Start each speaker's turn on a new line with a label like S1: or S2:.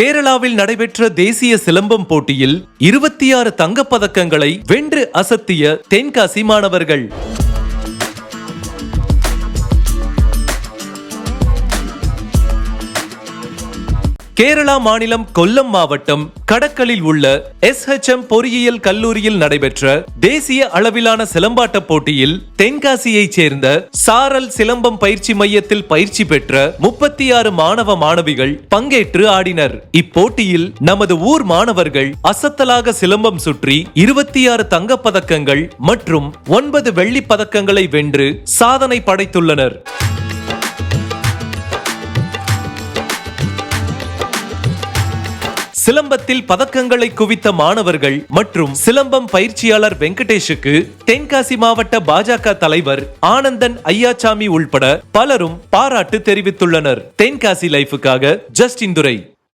S1: கேரளாவில் நடைபெற்ற தேசிய சிலம்பம் போட்டியில் இருபத்தி ஆறு தங்கப்பதக்கங்களை வென்று அசத்திய தென்காசி மாணவர்கள். கேரளா மாநிலம் கொல்லம் மாவட்டம் கடக்கலில் உள்ள எஸ்ஹெச்எம் பொறியியல் கல்லூரியில் நடைபெற்ற தேசிய அளவிலான சிலம்பாட்ட போட்டியில் தென்காசியைச் சேர்ந்த சாரல் சிலம்பம் பயிற்சி மையத்தில் பயிற்சி பெற்ற முப்பத்தி ஆறு மாணவ மாணவிகள் பங்கேற்று ஆடினர். இப்போட்டியில் நமது ஊர் மாணவர்கள் அசத்தலாக சிலம்பம் சுற்றி இருபத்தி ஆறு தங்கப்பதக்கங்கள் மற்றும் ஒன்பது வெள்ளிப் பதக்கங்களை வென்று சாதனை படைத்துள்ளனர். சிலம்பத்தில் பதக்கங்களை குவித்த மாணவர்கள் மற்றும் சிலம்பம் பயிற்சியாளர் வெங்கடேஷுக்கு தென்காசி மாவட்ட பாஜக தலைவர் ஆனந்தன் ஐயாச்சாமி உள்பட பலரும் பாராட்டு தெரிவித்துள்ளனர். தென்காசி லைஃபுக்காக ஜஸ்டின் துரை.